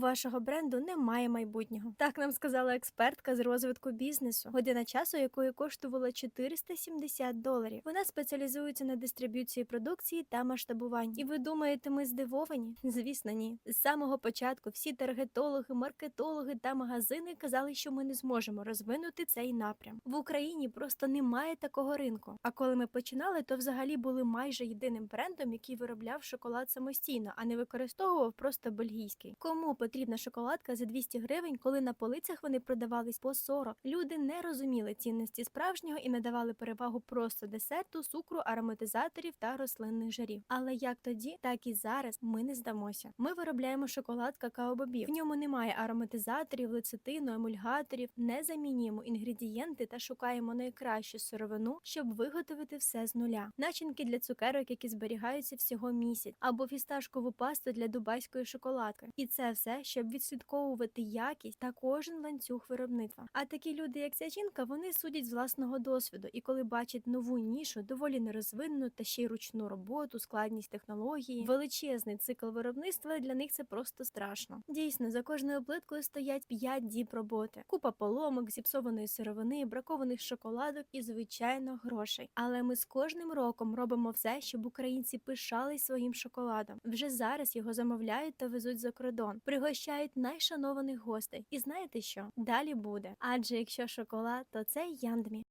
вашого бренду немає майбутнього. Так нам сказала експертка з розвитку бізнесу, година часу якої коштувала 470 доларів. Вона спеціалізується на дистриб'юції продукції та масштабуванні. І ви думаєте, ми здивовані? Звісно, ні. З самого початку всі таргетологи, маркетологи та магазини казали, що ми не зможемо розвинути цей напрям. В Україні просто немає такого ринку. А коли ми починали, то взагалі були майже єдиним брендом, який виробляв шоколад самостійно, а не використовував просто бельгійський. Кому потрібна шоколадка за 200 гривень, коли на полицях вони продавались по 40? Люди не розуміли цінності справжнього і надавали перевагу просто десерту, цукру, ароматизаторів та рослинних жарів. Але як тоді, так і зараз ми не здамося. Ми виробляємо шоколад какао-бобів. В ньому немає ароматизаторів, лецитину, емульгаторів, не замінюємо інгредієнти та шукаємо найкращу сировину, щоб виготовити все з нуля. Начинки для цукерок, які зберігаються всього місяць, або фісташкову пасту для дубайської шоколадки. І це все, щоб відслідковувати якість та кожен ланцюг виробництва. А такі люди, як ця жінка, вони судять з власного досвіду, і коли бачать нову нішу, доволі нерозвинену та ще й ручну роботу, складність технології, величезний цикл виробництва для них це просто страшно. Дійсно, за кожною плиткою стоять 5 діб роботи, купа поломок, зіпсованої сировини, бракованих шоколадок і звичайно грошей. Але ми з кожним роком робимо все, щоб українці пишались своїм шоколадом. Вже зараз його замовляють та везуть за кордон, пригощають найшанованих гостей. І знаєте що? Далі буде. Адже якщо шоколад, то це Яндмі.